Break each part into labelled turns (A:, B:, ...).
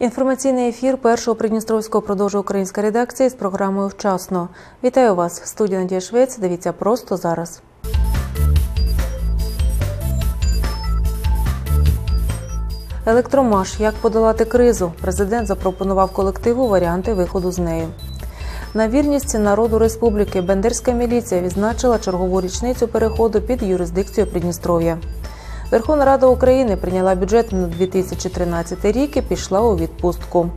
A: Інформаційний ефір першого Придністровського продовжує українська редакція з програмою Вчасно. Вітаю вас в студії Надія Швець. Дивіться просто зараз. Електромаш. Як подолати кризу? Президент запропонував колективу варіанти виходу з нею. На вірність народу республіки Бендерська міліція відзначила чергову річницю переходу під юрисдикцію Придністров'я. Верховна Рада України прийняла бюджет на 2013 рік і пішла у відпустку.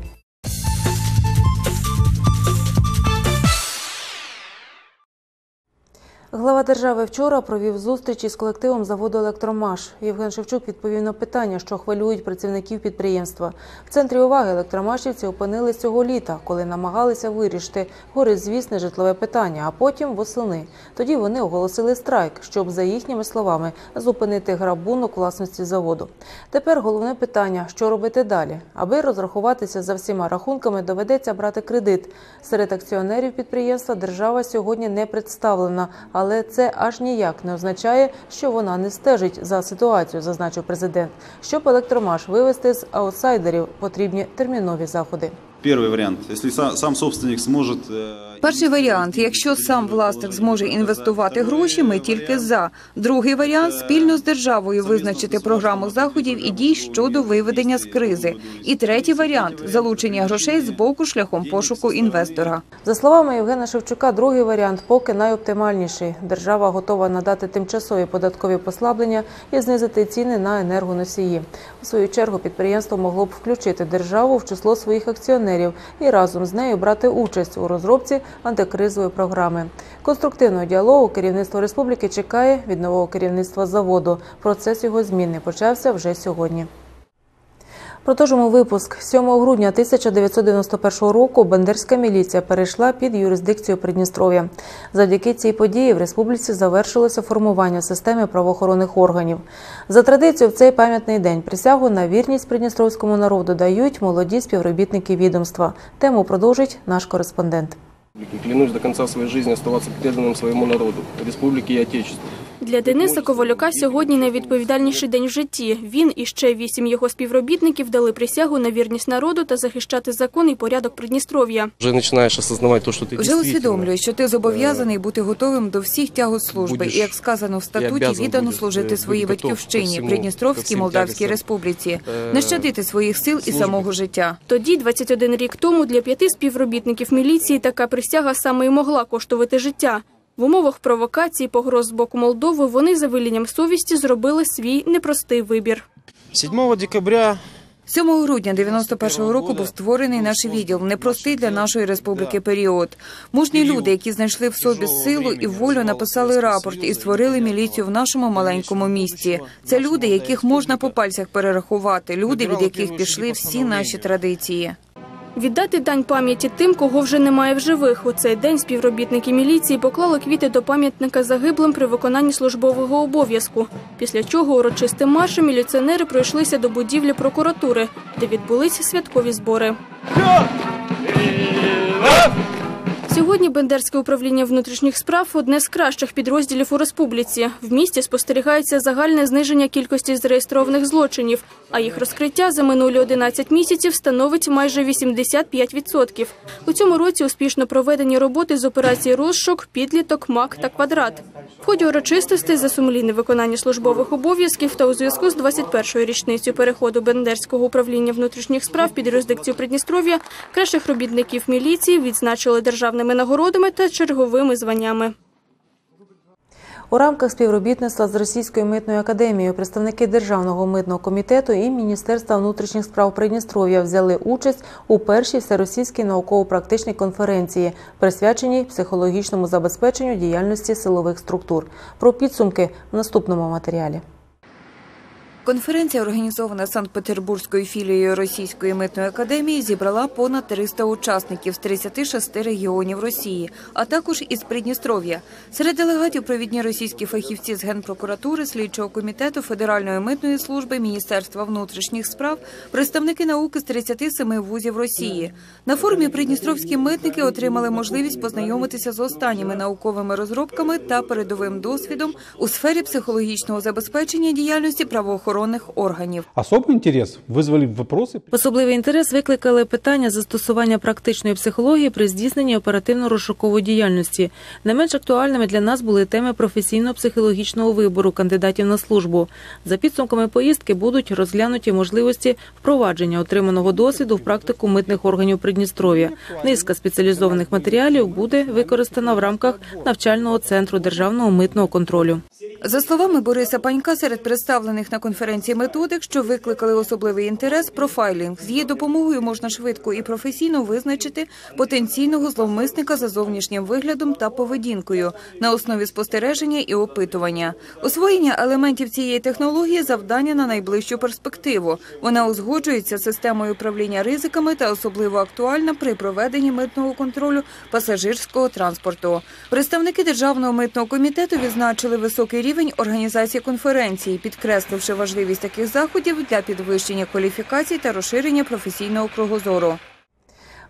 A: Глава держави вчора провів зустріч із колективом заводу Електромаш. Євген Шевчук відповів на питання, що хвилюють працівників підприємства. В центрі уваги електромашівці опинились цього літа, коли намагалися вирішити горизвісне житлове питання, а потім восени. Тоді вони оголосили страйк, щоб, за їхніми словами, зупинити грабунок власності заводу. Тепер головне питання: що робити далі? Аби розрахуватися за всіма рахунками, доведеться брати кредит. Серед акціонерів підприємства держава сьогодні не представлена але це аж ніяк не означає, що вона не стежить за ситуацію, зазначив президент. Щоб електромаш вивести з аутсайдерів, потрібні термінові заходи.
B: Первый вариант. Если са- сам собственник сможет... э,
C: Перший варіант, якщо сам власник зможе інвестувати гроші, ми тільки за. Другий варіант спільно з державою визначити програму заходів і дій щодо виведення з кризи. І третій варіант залучення грошей з боку шляхом пошуку інвестора.
A: За словами Євгена Шевчука, другий варіант поки найоптимальніший. Держава готова надати тимчасові податкові послаблення і знизити ціни на енергоносії. У свою чергу підприємство могло б включити державу в число своїх акціонерів і разом з нею брати участь у розробці антикризової програми. Конструктивного діалогу керівництво республіки чекає від нового керівництва заводу. Процес його зміни почався вже сьогодні. Продовжимо випуск 7 грудня 1991 року. Бендерська міліція перейшла під юрисдикцію Придністров'я. Завдяки цій події в республіці завершилося формування системи правоохоронних органів. За традицією, в цей пам'ятний день присягу на вірність придністровському народу дають молоді співробітники відомства. Тему продовжить наш кореспондент.
D: Клянусь до конца своей жизни оставаться преданным своему народу, республике и отечеству.
E: Для Дениса Ковалюка сьогодні найвідповідальніший день в житті. Він і ще вісім його співробітників дали присягу на вірність народу та захищати закон і порядок Придністров'я.
D: Уже начинаешь осознавать то, что ты
C: Вже усвідомлюєш, що ти зобов'язаний бути готовим до всіх тягот служби, і як сказано в статуті, віддано служити
D: е,
C: своїй
D: готов ко
C: батьківщині, Придністровській Молдавській. Республіці, не щадити своїх сил і самого життя.
E: Тоді, 21 рік тому, для п'яти співробітників міліції така присяга саме і могла коштувати життя. В умовах провокації, погроз з боку Молдови, вони за вилінням совісті зробили свій непростий вибір.
F: 7 декабря
C: 7 грудня 91-го року був створений наш відділ непростий для нашої республіки період. Мужні люди, які знайшли в собі силу і волю, написали рапорт і створили міліцію в нашому маленькому місті. Це люди, яких можна по пальцях перерахувати, люди, від яких пішли всі наші традиції.
E: Віддати дань пам'яті тим, кого вже немає в живих. У цей день співробітники міліції поклали квіти до пам'ятника загиблим при виконанні службового обов'язку. Після чого урочистим маршем міліціонери пройшлися до будівлі прокуратури, де відбулися святкові збори. Сьогодні Бендерське управління внутрішніх справ одне з кращих підрозділів у республіці. В місті спостерігається загальне зниження кількості зареєстрованих злочинів, а їх розкриття за минулі 11 місяців становить майже 85%. У цьому році успішно проведені роботи з операції «Розшук», «Підліток», «Мак» та «Квадрат». В ході урочистостей за сумлінне виконання службових обов'язків та у зв'язку з 21-ю річницею переходу Бендерського управління внутрішніх справ під юрисдикцію Придністров'я кращих робітників міліції відзначили державними нагородами та черговими званнями.
A: У рамках співробітництва з Російською митною академією представники Державного митного комітету і Міністерства внутрішніх справ Придністров'я взяли участь у першій всеросійській науково-практичній конференції, присвяченій психологічному забезпеченню діяльності силових структур. Про підсумки в наступному матеріалі.
C: Конференція, організована Санкт-Петербурзькою філією Російської митної академії, зібрала понад 300 учасників з 36 регіонів Росії, а також із Придністров'я. Серед делегатів провідні російські фахівці з Генпрокуратури, слідчого комітету, Федеральної митної служби, Міністерства внутрішніх справ, представники науки з 37 вузів Росії. На форумі придністровські митники отримали можливість познайомитися з останніми науковими розробками та передовим досвідом у сфері психологічного забезпечення діяльності правоохоронних правоохоронних органів.
G: Особый интерес вызвали вопросы
A: Особливий інтерес викликали питання застосування практичної психології при здійсненні оперативно-розшукової діяльності. Не менш актуальними для нас були теми професійно-психологічного вибору кандидатів на службу. За підсумками поїздки будуть розглянуті можливості впровадження отриманого досвіду в практику митних органів Придністров'я. Низка спеціалізованих матеріалів буде використана в рамках навчального центру державного митного контролю.
C: За словами Бориса Панька, серед представлених на конференції методик, що викликали особливий інтерес, профайлінг. З її допомогою можна швидко і професійно визначити потенційного зловмисника за зовнішнім виглядом та поведінкою на основі спостереження і опитування. Освоєння елементів цієї технології завдання на найближчу перспективу. Вона узгоджується з системою управління ризиками та особливо актуальна при проведенні митного контролю пасажирського транспорту. Представники державного митного комітету відзначили високий рівень організації конференції, підкресливши важливість таких заходів для підвищення кваліфікацій та розширення професійного кругозору.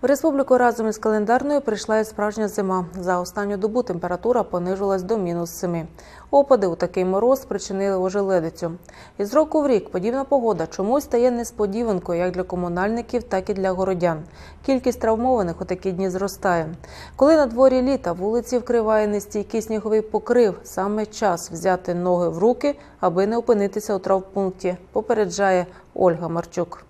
A: В республіку разом із календарною прийшла і справжня зима. За останню добу температура понижилась до мінус 7. Опади у такий мороз спричинили ожеледицю. Із року в рік подібна погода чомусь стає несподіванкою як для комунальників, так і для городян. Кількість травмованих у такі дні зростає. Коли на дворі літа вулиці вкриває нестійкий сніговий покрив, саме час взяти ноги в руки, аби не опинитися у травмпункті, попереджає Ольга Марчук.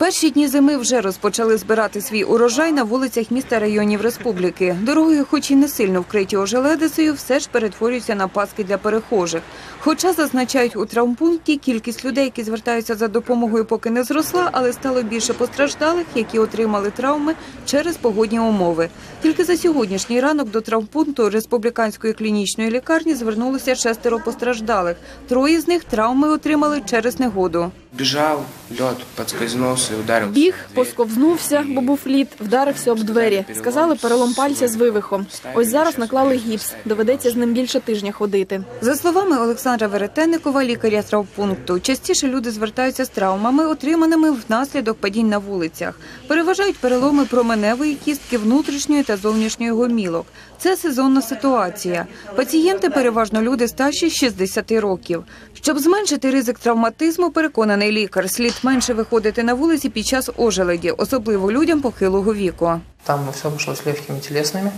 C: Перші дні зими вже розпочали збирати свій урожай на вулицях міста районів республіки. Дороги, хоч і не сильно вкриті ожеледицею, все ж перетворюються на паски для перехожих. Хоча зазначають у травмпункті, кількість людей, які звертаються за допомогою, поки не зросла, але стало більше постраждалих, які отримали травми через погодні умови. Тільки за сьогоднішній ранок до травмпункту республіканської клінічної лікарні звернулося шестеро постраждалих. Троє з них травми отримали через негоду.
H: Бежал, лед, подскользнулся и ударился.
E: Біг, посковзнувся, бо був лід, вдарився об двері. Сказали перелом пальця з вивихом. Ось зараз наклали гіпс. Доведеться з ним більше тижня ходити.
C: За словами Олександра Веретенникова, лікаря травмпункту, частіше люди звертаються з травмами, отриманими внаслідок падінь на вулицях. Переважають переломи променевої кістки, внутрішньої та зовнішньої гомілок. Це сезонна ситуація. Пацієнти переважно люди старші 60 років. Щоб зменшити ризик травматизму, переконаний лікар, слід менше виходити на вулиці під час ожеледі, особливо людям похилого віку.
I: Там все обошлось легкими телесными.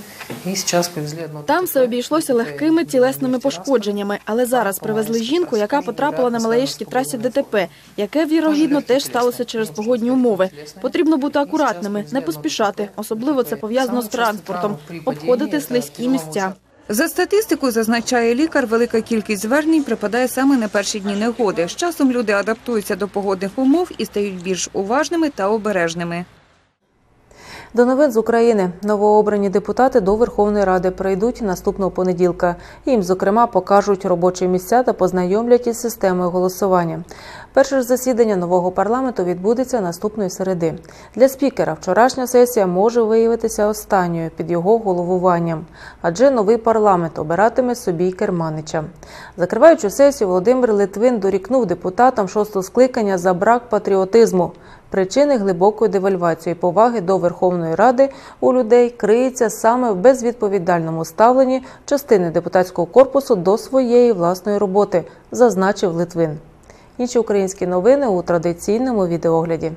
I: И сейчас повезли одну...
E: Там все обійшлося легкими тілесними пошкодженнями, але зараз привезли жінку, яка потрапила на Малаїшській трасі ДТП, яке вірогідно теж сталося через погодні умови. Потрібно бути акуратними, не поспішати. Особливо це пов'язано з транспортом, обходити слизькі місця.
C: За статистикою, зазначає лікар, велика кількість звернень припадає саме на перші дні негоди. З часом люди адаптуються до погодних умов і стають більш уважними та обережними.
A: До новин з України новообрані депутати до Верховної Ради прийдуть наступного понеділка. Їм, зокрема, покажуть робочі місця та познайомлять із системою голосування. Перше ж засідання нового парламенту відбудеться наступної середи. Для спікера вчорашня сесія може виявитися останньою під його головуванням, адже новий парламент обиратиме собі керманича. Закриваючи сесію, Володимир Литвин дорікнув депутатам шостого скликання за брак патріотизму. Причини глибокої девальвації поваги до Верховної Ради у людей криється саме в безвідповідальному ставленні частини депутатського корпусу до своєї власної роботи, зазначив Литвин. Інші українські новини у традиційному відеогляді.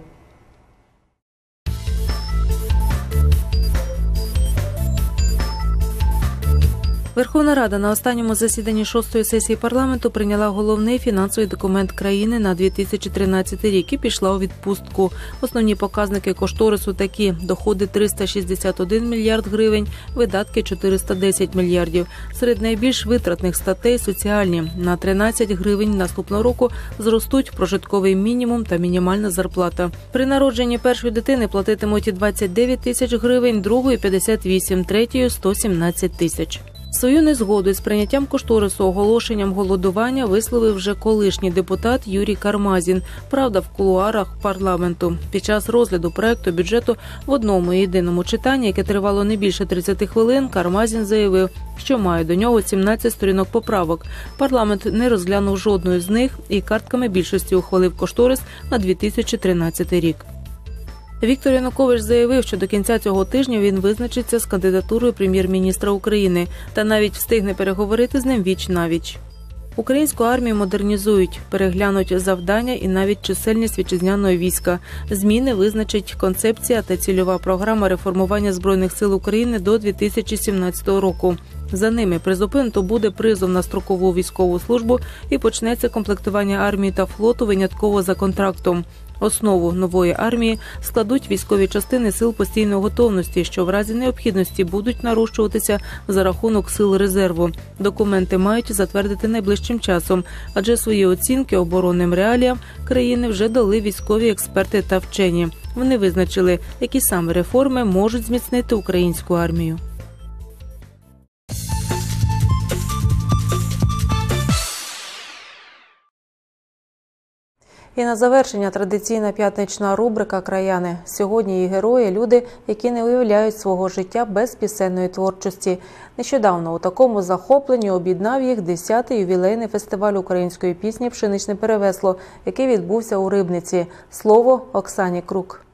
A: Верховна Рада на останньому засіданні шостої сесії парламенту прийняла головний фінансовий документ країни на 2013 рік і пішла у відпустку. Основні показники кошторису такі: доходи 361 мільярд гривень, видатки 410 мільярдів. Серед найбільш витратних статей соціальні на 13 гривень наступного року зростуть прожитковий мінімум та мінімальна зарплата. При народженні першої дитини платитимуть і 29 тисяч гривень, другої 58, третьої 117 тисяч. Свою незгоду з прийняттям кошторису оголошенням голодування висловив вже колишній депутат Юрій Кармазін. Правда, в кулуарах парламенту під час розгляду проекту бюджету в одному єдиному читанні, яке тривало не більше 30 хвилин, Кармазін заявив, що має до нього 17 сторінок поправок. Парламент не розглянув жодної з них і картками більшості ухвалив кошторис на 2013 рік. Віктор Янукович заявив, що до кінця цього тижня він визначиться з кандидатурою прем'єр-міністра України та навіть встигне переговорити з ним віч навіч. Українську армію модернізують, переглянуть завдання і навіть чисельність вітчизняного війська. Зміни визначить концепція та цільова програма реформування збройних сил України до 2017 року. За ними призупинено буде призов на строкову військову службу і почнеться комплектування армії та флоту винятково за контрактом. Основу нової армії складуть військові частини сил постійної готовності, що в разі необхідності будуть нарощуватися за рахунок сил резерву. Документи мають затвердити найближчим часом, адже свої оцінки оборонним реаліям країни вже дали військові експерти та вчені. Вони визначили, які саме реформи можуть зміцнити українську армію. І на завершення традиційна п'ятнична рубрика Краяни. Сьогодні її герої люди, які не уявляють свого життя без пісенної творчості. Нещодавно у такому захопленні об'єднав їх 10-й ювілейний фестиваль української пісні Пшеничне перевесло, який відбувся у Рибниці. Слово Оксані Крук.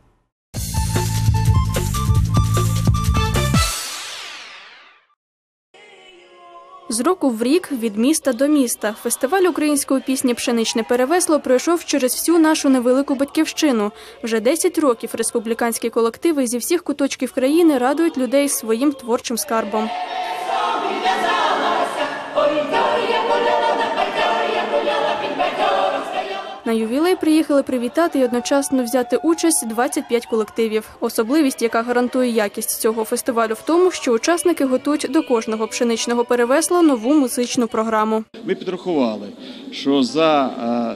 E: З року в рік від міста до міста фестиваль української пісні Пшеничне перевесло пройшов через всю нашу невелику батьківщину. Вже 10 років республіканські колективи зі всіх куточків країни радують людей своїм творчим скарбом. На ювілей приїхали привітати і одночасно взяти участь 25 колективів. Особливість, яка гарантує якість цього фестивалю, в тому, що учасники готують до кожного пшеничного перевесла нову музичну програму.
J: Ми підрахували, що за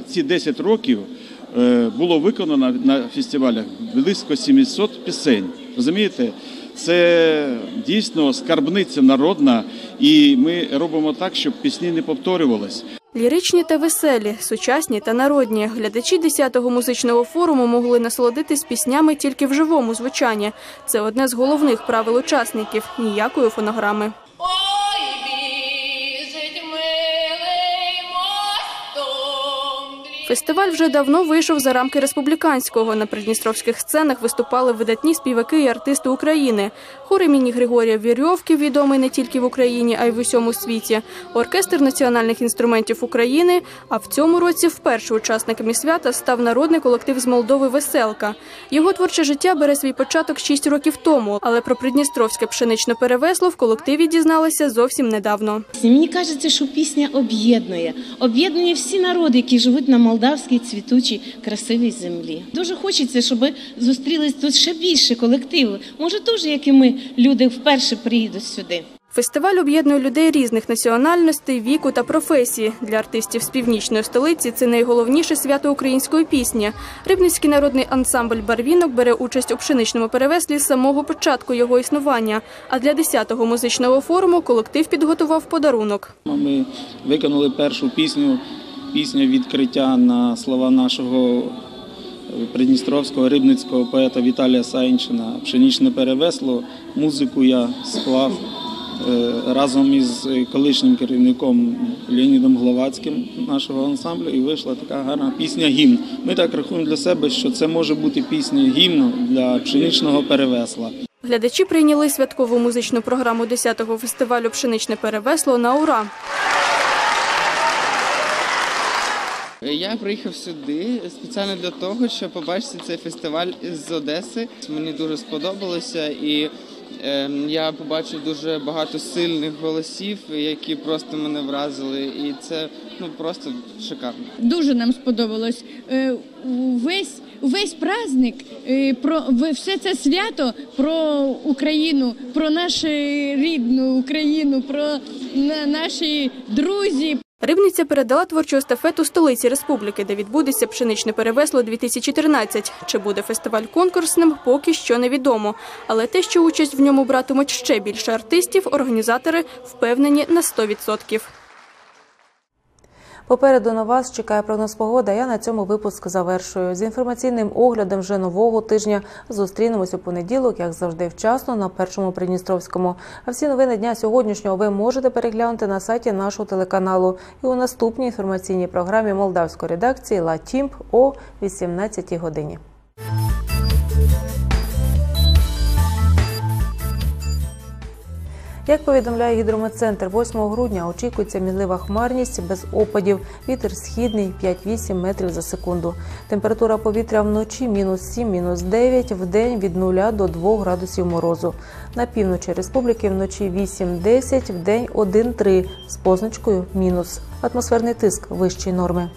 J: е, ці 10 років е, було виконано на фестивалях близько 700 пісень. Розумієте? Це дійсно скарбниця народна, і ми робимо так, щоб пісні не повторювались.
E: Ліричні та веселі, сучасні та народні. Глядачі 10-го музичного форуму могли насолодитись піснями тільки в живому звучанні. Це одне з головних правил учасників ніякої фонограми. Фестиваль вже давно вийшов за рамки республіканського. На придністровських сценах виступали видатні співаки і артисти України. Хор імені Григорія Вірьовки, відомий не тільки в Україні, а й в усьому світі. Оркестр національних інструментів України. А в цьому році вперше учасниками свята став народний колектив з Молдови Веселка. Його творче життя бере свій початок 6 років тому, але про придністровське пшеничне перевесло в колективі дізналися зовсім недавно.
K: Мені кажеться, що пісня об'єднує, об'єднує всі народи, які живуть на молдавській цвітучій красивій землі. Дуже хочеться, щоб зустрілись тут ще більше колективів. Може, теж, як і ми, люди вперше приїдуть сюди.
E: Фестиваль об'єднує людей різних національностей, віку та професії. Для артистів з північної столиці це найголовніше свято української пісні. Рибницький народний ансамбль Барвінок бере участь у пшеничному перевеслі з самого початку його існування. А для 10-го музичного форуму колектив підготував подарунок.
L: Ми виконали першу пісню, пісню відкриття на слова нашого придністровського рибницького поета Віталія Саїнчина Пшенічне перевесло. Музику я склав е, разом із колишнім керівником Леонідом Гловацьким нашого ансамблю, і вийшла така гарна пісня гімн. Ми так рахуємо для себе, що це може бути пісня гімну для пшеничного перевесла.
E: Глядачі прийняли святкову музичну програму 10-го фестивалю Пшеничне перевесло на ура.
H: Я приїхав сюди спеціально для того, щоб побачити цей фестиваль з Одеси. Мені дуже сподобалося, і е, я побачив дуже багато сильних голосів, які просто мене вразили. І це ну просто шикарно.
M: Дуже нам сподобалось. Е, Весь весь праздник е, про все це свято про Україну, про нашу рідну Україну, про наші друзі.
E: Рибниця передала творчу естафету столиці республіки, де відбудеться пшеничне перевесло 2014. Чи буде фестиваль конкурсним, поки що невідомо. Але те, що участь в ньому братимуть ще більше артистів, організатори впевнені на 100%.
A: Попереду на вас чекає прогноз погоди. Я на цьому випуск завершую. З інформаційним оглядом вже нового тижня зустрінемось у понеділок, як завжди, вчасно на першому Придністровському. А всі новини дня сьогоднішнього ви можете переглянути на сайті нашого телеканалу і у наступній інформаційній програмі молдавської редакції Ла Тімп о 18 годині. Як повідомляє гідрометцентр, 8 грудня очікується мінлива хмарність без опадів. Вітер східний 5-8 метрів за секунду. Температура повітря вночі мінус 7, мінус 9, в день від 0 до 2 градусів морозу. На півночі республіки вночі 8-10, в день 1-3 з позначкою мінус. Атмосферний тиск вищої норми.